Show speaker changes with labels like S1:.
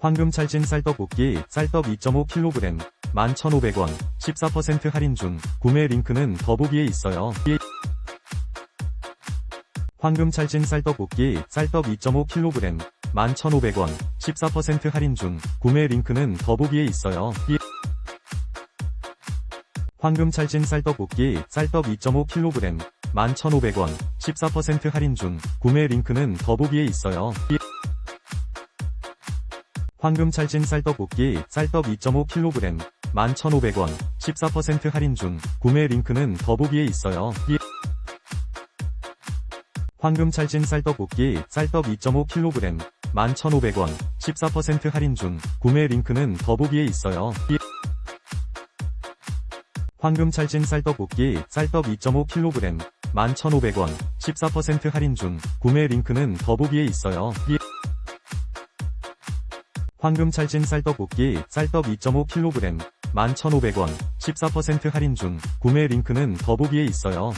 S1: 황금 찰진 쌀떡볶이 쌀떡 2.5kg 11,500원 14% 할인 중 구매 링크는 더보기에 있어요. 황금 찰진 쌀떡볶이 쌀떡 2.5kg 11,500원 14% 할인 중 구매 링크는 더보기에 있어요. 황금 찰진 쌀떡볶이 쌀떡 2.5kg 11,500원 14% 할인 중 구매 링크는 더보기에 있어요. 황금 찰진 쌀떡볶이 쌀떡 2.5kg 11,500원 14% 할인 중 구매 링크는 더보기에 있어요. 황금 찰진 쌀떡볶이 쌀떡 2.5kg 11,500원 14% 할인 중 구매 링크는 더보기에 있어요. 황금 찰진 쌀떡볶이 쌀떡 2.5kg 11,500원 14% 할인 중 구매 링크는 더보기에 있어요. 황금 찰진 쌀떡볶이 쌀떡 2.5kg 11,500원 14% 할인 중 구매 링크는 더보기에 있어요.